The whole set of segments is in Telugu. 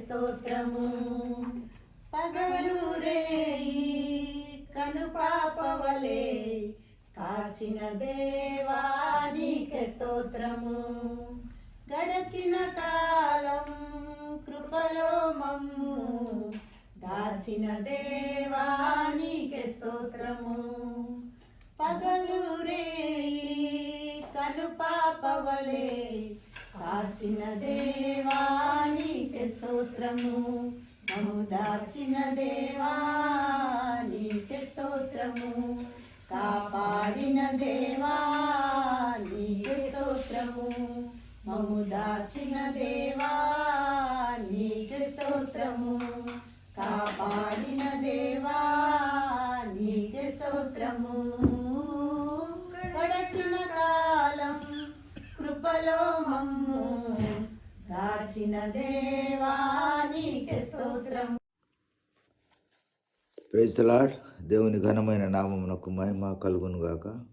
స్తోత్రము. పగలు రేయి కను పాపవలే కాచిన దేవానికి స్తోత్రము. గడచిన కాలం కృపలో మమ్ము దాచిన దేవానికి స్తోత్రము. పగలు రేయి కను పాపవలే కాచిన దేవా స్తోత్రము. మము దాచిన దేవా నీకే స్తోత్రము. కాపాడిన దేవా నీకే స్తోత్రము. మము దాచిన దేవా నీకే స్తోత్రము. కాపాడిన దేవా నీకే స్తోత్రము. గడచిన కాలం కృపలో మమ్ము. దాచిన లాడ్ దేవుని ఘనమైన నామమునకు మహిమ కలుగును గాక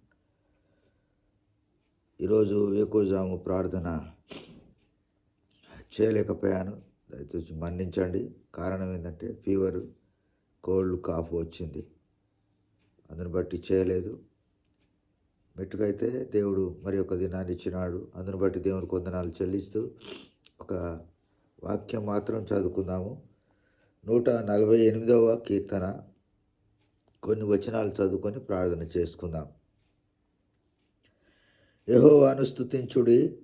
ఈరోజు వేకోజాము ప్రార్థన చేయలేకపోయాను. దయచేసి మన్నించండి. కారణం ఏంటంటే ఫీవర్ కోల్డ్ కాఫ్ వచ్చింది. అందుని బట్టి చేయలేదు. మెట్టుకైతే దేవుడు మరి ఒక దినాన్ని ఇచ్చినాడు. అందుని బట్టి దేవుని కొందనాలు చెల్లిస్తూ ఒక వాక్యం మాత్రం చదువుకుందాము. నూట నలభై ఎనిమిదవ కీర్తన. కొన్ని వచనాలు చదువుకొని ప్రార్థన చేసుకుందాం. యహోవాను స్థుతించుడి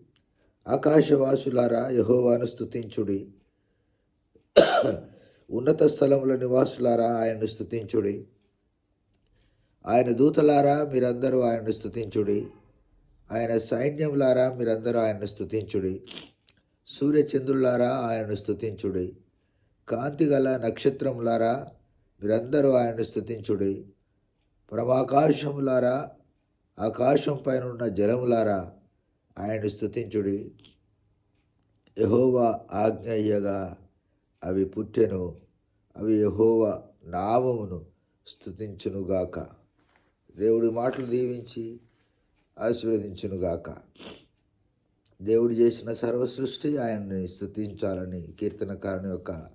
ఆకాశవాసులారా యహోవాను స్థుతించుడి ఉన్నత స్థలముల నివాసులారా ఆయనను స్థుతించుడి ఆయన దూతలారా మీరందరూ ఆయనను స్థుతించుడి ఆయన సైన్యములారా మీరందరూ ఆయనను స్థుతించుడి సూర్యచంద్రులారా ఆయనను స్థుతించుడి కాంతి గల నక్షత్రములారా మీరందరూ ఆయనను స్థుతించుడి పరమాకాశములారా ఆకాశం పైన ఉన్న జలములారా ఆయనను స్థుతించుడి యహోవా ఆజ్ఞయ్యగా అవి పుట్టెను అవి యహోవా నామమును స్థుతించునుగాక దేవుడి మాటలు దీవించి ఆశీర్వదించునుగాక. దేవుడు చేసిన సర్వ సృష్టి ఆయన్ని స్థుతించాలని కీర్తనకారుని యొక్క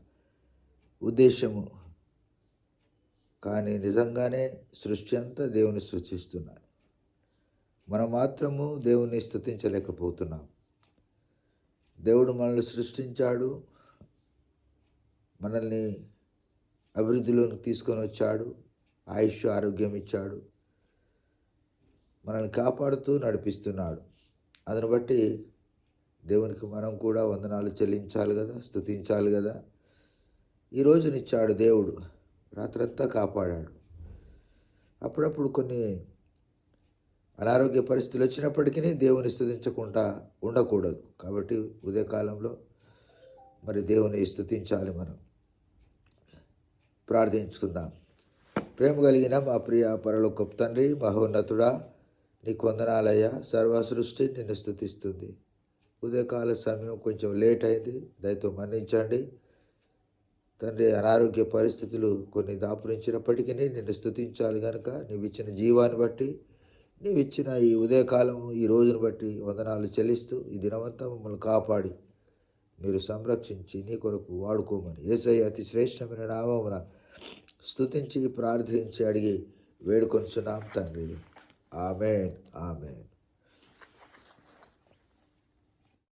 ఉద్దేశము. కానీ నిజంగానే సృష్టి అంతా దేవుని సృష్టిస్తున్నాయి. మనం మాత్రము దేవుని స్థుతించలేకపోతున్నాం. దేవుడు మనల్ని సృష్టించాడు మనల్ని అభివృద్ధిలోకి తీసుకొని వచ్చాడు ఆయుష్ ఆరోగ్యం ఇచ్చాడు మనల్ని కాపాడుతూ నడిపిస్తున్నాడు. అందుని బట్టి దేవునికి మనం కూడా వందనాలు చెల్లించాలి కదా స్థుతించాలి కదా. ఈ రోజునిచ్చాడు దేవుడు రాత్రంతా కాపాడాడు. అప్పుడప్పుడు కొన్ని అనారోగ్య పరిస్థితులు వచ్చినప్పటికీ దేవుని స్థుతించకుండా ఉండకూడదు. కాబట్టి ఉదయకాలంలో మరి దేవుని స్థుతించాలి మనం. ప్రార్థించుకుందాం. ప్రేమ కలిగిన మా ప్రియ పరలోకపు తండ్రి మహోన్నతుడా నీకు వందనాలయ్యా. సర్వ సృష్టి నిన్ను స్థుతిస్తుంది ఉదయకాల సమయం కొంచెం లేట్ అయింది. దయతో మన్నించండి. తండ్రి అనారోగ్య పరిస్థితులు కొన్ని దాపురించినప్పటికీ నిన్ను స్థుతించాలి కనుక నీవు ఇచ్చిన జీవాన్ని బట్టి నీవు ఇచ్చిన ఈ ఉదయకాలం ఈ రోజును బట్టి వందనాలు చెల్లిస్తూ ఈ దినమంతా మమ్మల్ని కాపాడి మీరు సంరక్షించి నీ కొరకు వాడుకోమని ఏసై అతి శ్రేష్టమైన నామమున స్థుతించి ప్రార్థించి అడిగి వేడుకొంచున్నాం తండ్రి. ఆమెన్. ఆమెన్.